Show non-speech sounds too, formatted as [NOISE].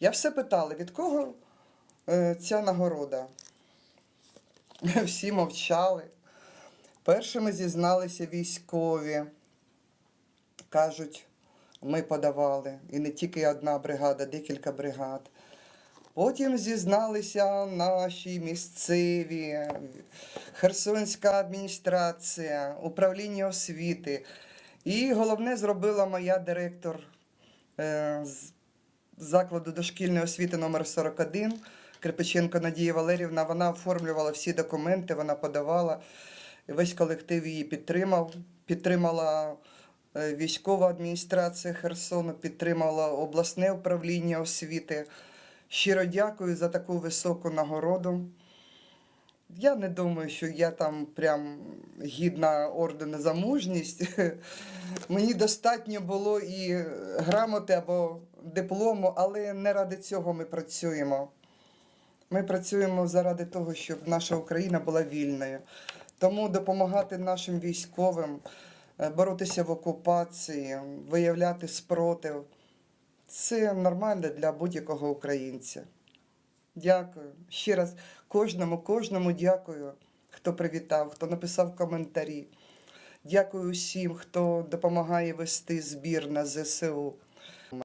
Я все питала, від кого е, ця нагорода? [LAUGHS] Всі мовчали. Першими зізналися військові. Кажуть, ми подавали. І не тільки одна бригада, декілька бригад. Потім зізналися наші місцеві, Херсонська адміністрація, управління освіти. І головне зробила моя директор е, закладу дошкільної освіти номер 41 Кирпиченко Надія Валерівна. Вона оформлювала всі документи, вона подавала. Весь колектив її підтримав. Підтримала е, військова адміністрація Херсону, підтримала обласне управління освіти. Щиро дякую за таку високу нагороду. Я не думаю, що я там прям гідна ордена за мужність. [LAUGHS] Мені достатньо було і грамоти або диплому, але не ради цього ми працюємо. Ми працюємо заради того, щоб наша Україна була вільною. Тому допомагати нашим військовим е, боротися в окупації, виявляти спротив це нормально для будь-якого українця. Дякую. Ще раз кожному, кожному дякую, хто привітав, хто написав коментарі. Дякую усім, хто допомагає вести збір на ЗСУ.